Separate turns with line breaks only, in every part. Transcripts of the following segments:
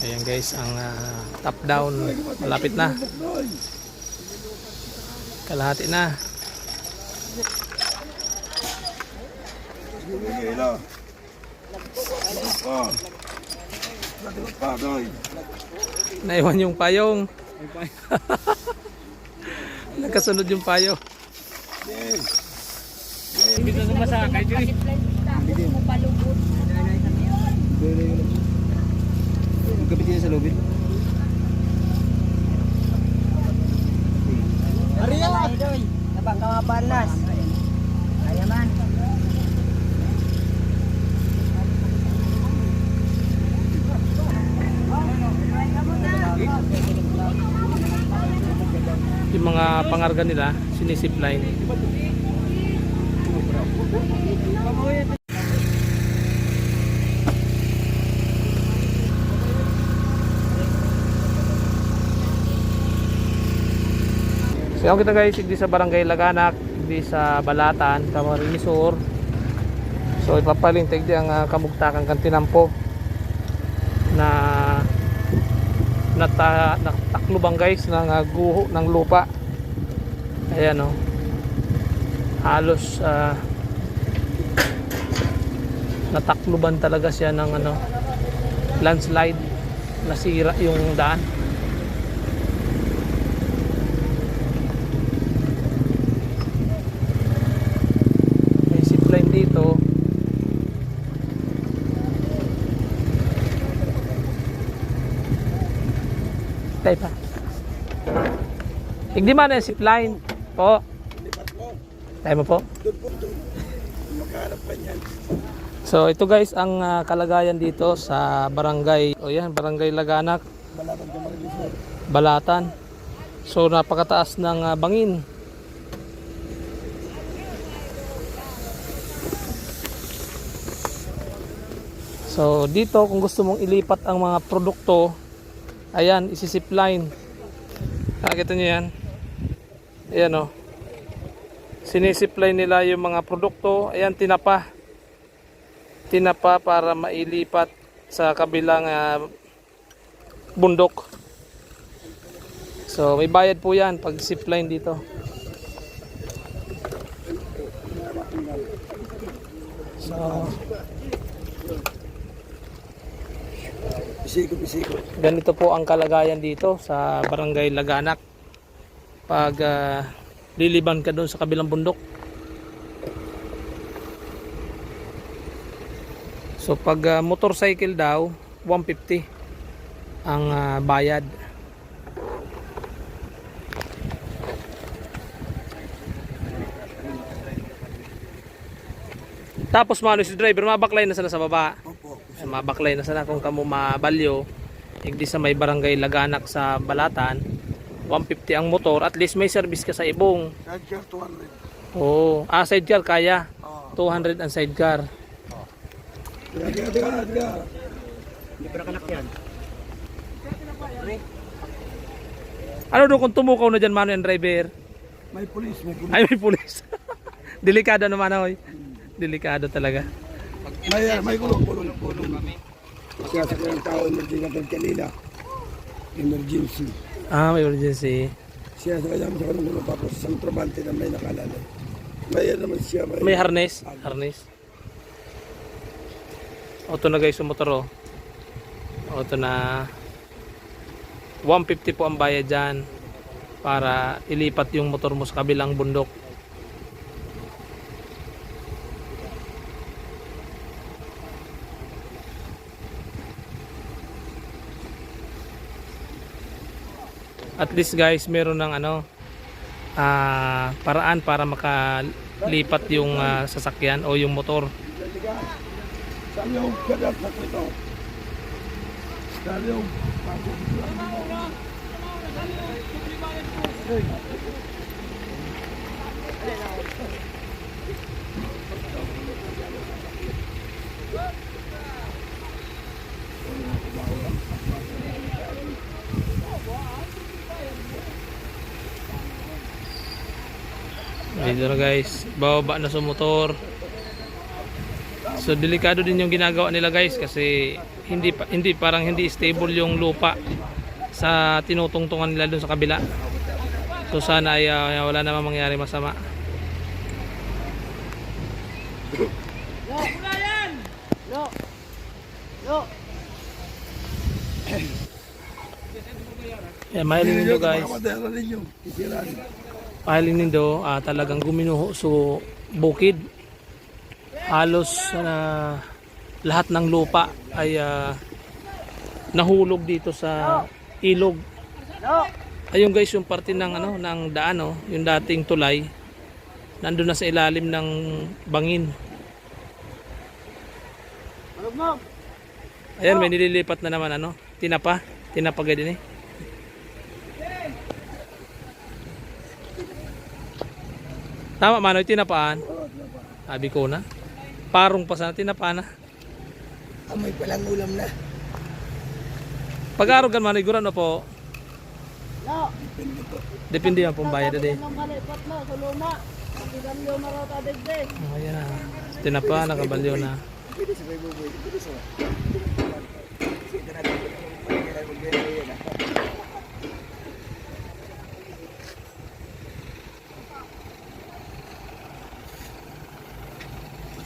Ayan guys, ang ah, top down malapit na. Kalahati na. Naiwan yung payong. Nagkasunod yung payo.
Bisa sumasakay diri.
Gabi din sa lobby.
Ariyo! Nabang kamabalas. Kaya man.
Yung mga pangarga nila, sinisipline. So yung kita guys, hindi sa Barangay Laganak, hindi sa Balatan, Camarines Sur. So ipapalintig di ang uh, kamugtakan kan tinampo na nata, nataklubang guys ng uh, guho ng lupa. Ayan oh. Halos ah, natakluban talaga siya ng ano landslide nasira yung daan may zipline dito. Tayo pa. Hindi man yung zipline po. Tayo mo po. So ito guys ang ah, kalagayan dito sa barangay o yan barangay Laganak. Balatan. So napakataas ng ah, bangin So dito kung gusto mong ilipat ang mga produkto ayan isisipline Nakita niyo yan? Ayan o Sinisipline nila yung mga produkto. Ayan tinapa. Tinapa para mailipat sa kabilang ah, bundok. So may bayad po yan pag zipline dito. So
Bisiko.
ganito po ang kalagayan dito sa barangay Laganak. Pag ah, liliban ka doon sa kabilang bundok. So pag ah, motorcycle daw 150 ang ah, bayad. Tapos mano si driver mabaklay na sana sa baba. Ay, mabaklay na sana kung kamo mabalyo. Hindi sa may barangay Laganak sa Balatan. 150 ang motor. At least may service ka sa ibong.
Sidecar 200.
Oo. Ah, sidecar kaya.
Oo.
200 ang sidecar.
Tiga, tiga, tiga, tiga.
Hindi pa nakalakyan.
Ano do kung tumukaw na dyan mano yung driver?
May pulis, may pulis.
Ay, may pulis. Delikado naman oy. Delikado talaga.
May, may gulong, gulong, gulong. Kaya sa kanyang tao, emergency natin kanina. Emergency.
Ah, may emergency.
Siya sa kanyang sa kanyang gulong tapos isang trabante na may nakalala. May ano naman siya. May,
May harness. Harness. Auto na guys yung motor oh. Auto na 150 po ang bayad dyan para ilipat yung motor mo sa kabilang bundok. At least guys, meron ng ano ah, paraan para makalipat yung ah, sasakyan o yung motor.
Tiga. Saan yung kagat na ito? Saan yung
Dito na guys, bababa na sa motor. So delikado din yung ginagawa nila guys kasi hindi hindi parang hindi stable yung lupa sa tinutungtungan nila doon sa kabila. So sana ay ah, wala namang mangyari masama. Yeah, mahiling nindo guys. Mahiling nindo ah, talagang guminuho so bukid. Halos na lahat ng lupa ay ah, nahulog dito sa ilog. Ayun guys yung parte ng ano ng daan oh, yung dating tulay. Nandun na sa ilalim ng bangin. Ayan, may nililipat na naman ano, tinapa, tinapa din eh. Tama manoy tinapaan. Sabi ko na. Parong pa sana tinapaan na.
Amoy palang ulam na.
Pag-arogan manoy guran na po. Depende yan pong bayad ade. Oh, ayan na. Tinapa, nakabalyo na.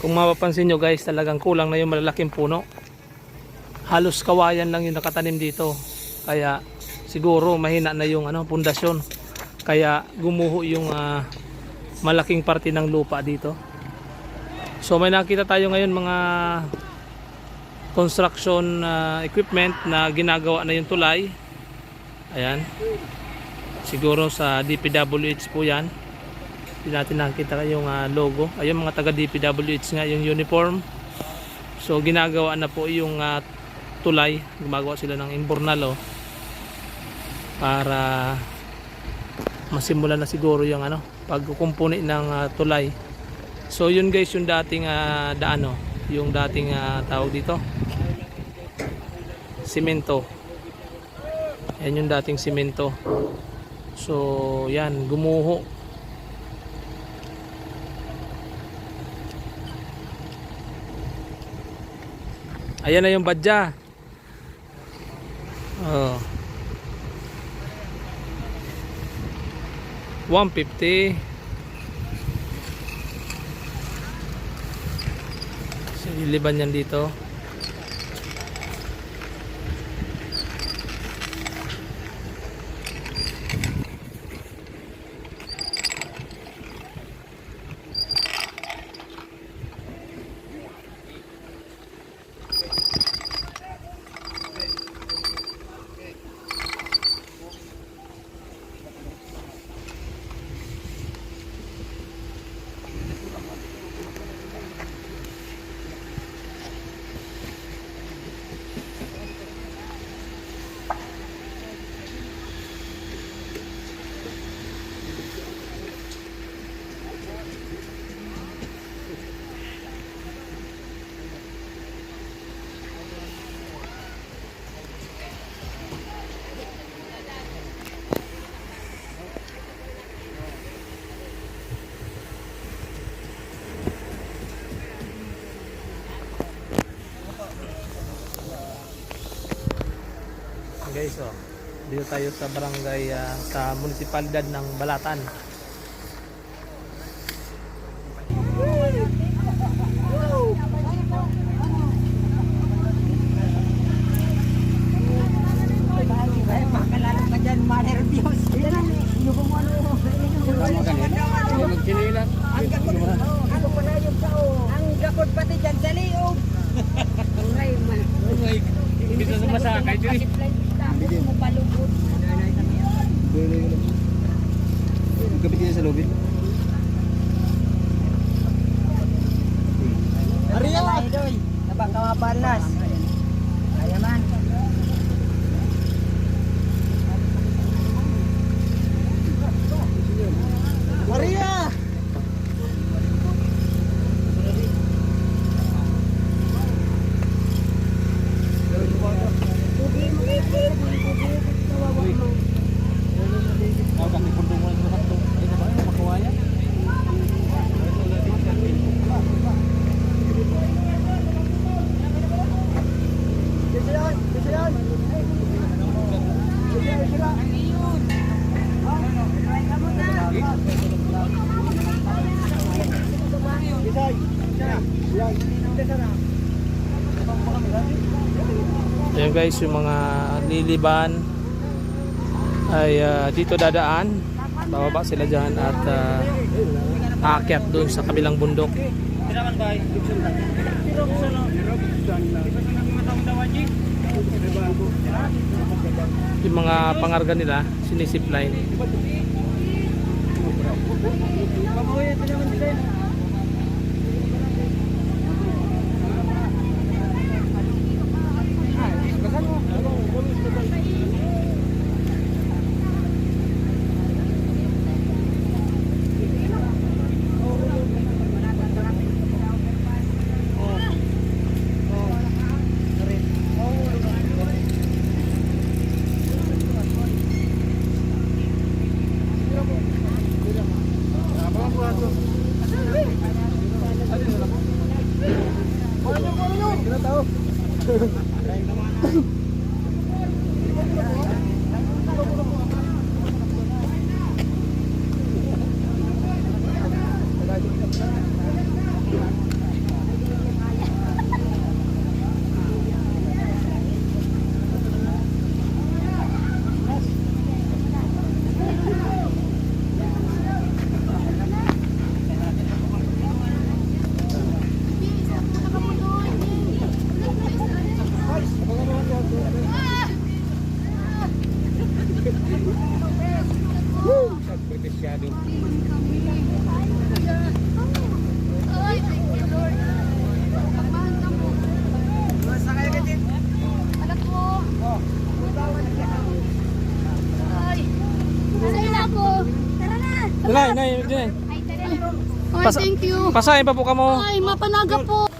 Kung mapapansin nyo guys, talagang kulang na yung malalaking puno. Halos kawayan lang yung nakatanim dito. Kaya siguro mahina na yung ano, pundasyon. Kaya gumuho yung ah, malaking parte ng lupa dito. So may nakita tayo ngayon mga construction ah, equipment na ginagawa na yung tulay. Ayan. Siguro sa DPWH po yan. Hindi natin nakita yung ah, logo. Ayun mga taga DPWH nga yung uniform. So ginagawa na po yung ah, tulay. Gumagawa sila ng imbornal oh, para masimulan na siguro yung ano pagkukumpuni ng ah, tulay. So yun guys yung dating ah, daan oh, yung dating ah, tawag dito. Simento. Yan yung dating simento. So yan gumuho Ayan na yung badya. Oh. 150. So, iliban yan dito. Guys, oh. Dito tayo sa barangay ah, sa munisipalidad ng Balatan.
Ay, makalala ka dyan, ma-nervyos. Yung kung ano,
Magkinilan.
ang gakot, ano pa na yung sao? Ang gakot pati dyan sa liog. Ay, man.
Hindi na sumasakay. Diri.
Hindi mo palubot.
Niya sa lobby.
Ariya! Doy, nabang kamaparnas. Kaya man. Maria!
Ayan guys, yung mga liliban ay ah, dito dadaan. Bababa sila dyan at uh, aakyat doon sa kabilang bundok. Yung mga pangarga nila, sinisipline.
Pabuhay ito naman sila.
Nay, nay, nay.
Ay,
Pasa-
thank you.
Pasahin pa po ka mo.
Ay, mapanaga po.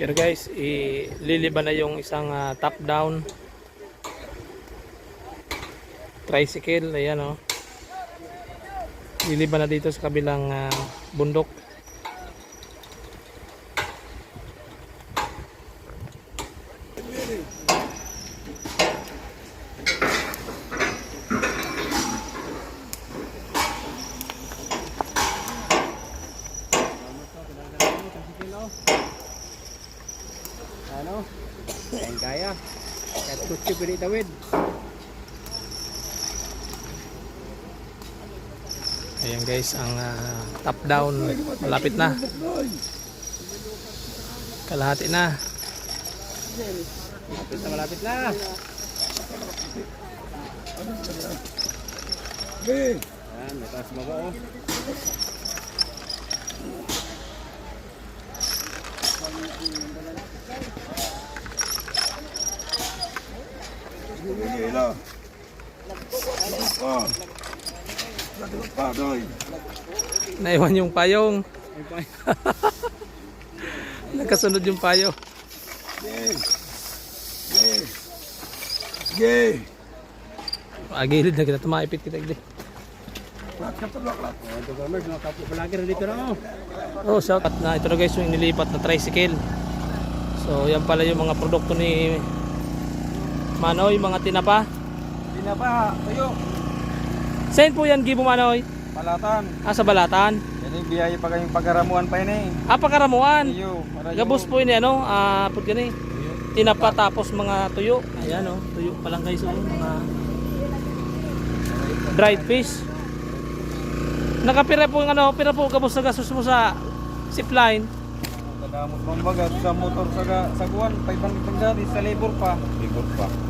Here guys, ililiban na yung isang ah, top down tricycle. Ayan oh. Liliban na dito sa kabilang ah, bundok.
Ano? Kahit kutsi pwede tawid.
Ayan guys, ang ah, top down malapit na. Kalahati na.
Malapit na malapit na.
Hey,
Yan, may taas baba oh.
Nadagot pa, doy.
Naiwan yung payong.
Ay, pa.
Nakasunod yung payo.
Sige. Sige. Sige.
Agilid na kita, tumaipit kita.
Na.
Oh, shout out na ito na guys yung inilipat na tricycle. So, yan pala yung mga produkto ni Manoy, mga tinapa.
Hindi na ba? Tayo.
Saan po yan, Gibo Manoy?
Palatan.
Ah, sa Balatan.
Yan yung biyaya pa kayong pagkaramuan pa yun eh.
Ah, Pakaramuan.
Iyo. para
Gabos po ini ano, ah, put gani. Tinapa tapos mga tuyo. Ayan oh, tuyo pa lang guys, oh, mga dried fish. Nakapira po yung ano, pira po gabos sa gasos mo sa zipline.
Kadamot mong bagat sa motor sa sa guwan, 500 ang dati sa labor pa. Labor pa.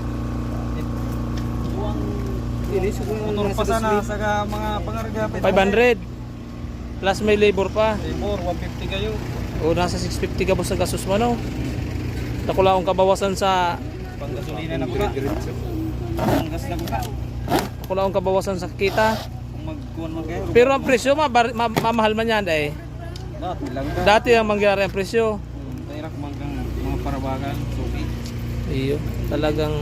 Motor pa sana sa ga, mga pangarga.
500 plus may labor pa.
Labor, 150 kayo.
O nasa 650 gabos sa gasos mo no. Nakula akong kabawasan sa
Panggasolina na pula. Panggas na pula.
nakula akong kabawasan sa kita.
Kung magkuhan man kayo.
Pero ang presyo ma- mamahal man yan eh.
Dati lang ka.
Dati ang mangyari ang presyo.
Tayo man kang mga parabagan. Suki.
Iyo, talagang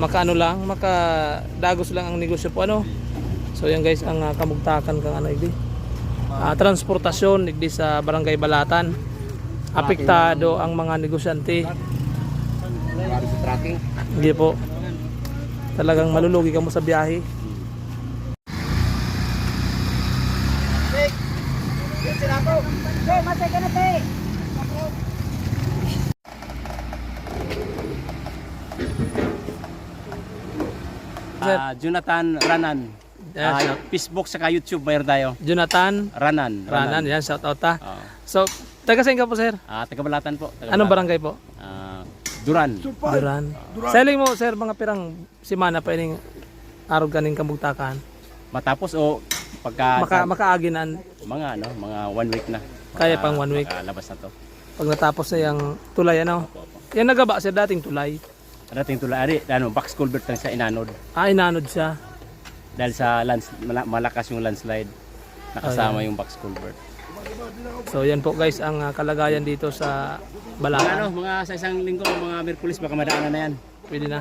makaano lang, makadagos lang ang negosyo po ano. So yan guys ang ah, kamugtakan kang ano igdi. Ah, transportasyon igdi sa Barangay Balatan. Apektado ang mga negosyante. Hindi po. Talagang malulugi ka mo sa biyahe.
Hey, masay ka na, te.
Sir.
Ah, Jonathan Ranan.
Yes,
Ah,
sir.
Facebook saka YouTube mayroon tayo.
Jonathan
Ranan.
Ranan, yan shout out ta.
Oo.
So, taga saan ka po sir?
Ah, taga Balatan po. Taga
Anong barangay po?
Ah, Duran.
Supay.
Duran. Selling mo sir mga pirang simana pa ining araw ganing kamugtakan.
Matapos o pagka
Maka makaaginan
mga ano, mga one week na.
Kaya pang one week.
labas na to.
pag natapos na yung tulay ano. Yan nagaba siya dating tulay.
Ano ting tulad ari, ano, box culvert lang sa inanod
Ah, inanod siya.
dahil sa lands, mala- malakas yung landslide. Nakasama yung box culvert.
So yan po guys ang ah, kalagayan dito sa
Mga ano, mga sa isang linggo, mga Merkulis baka madaanan na yan.
Pwede na.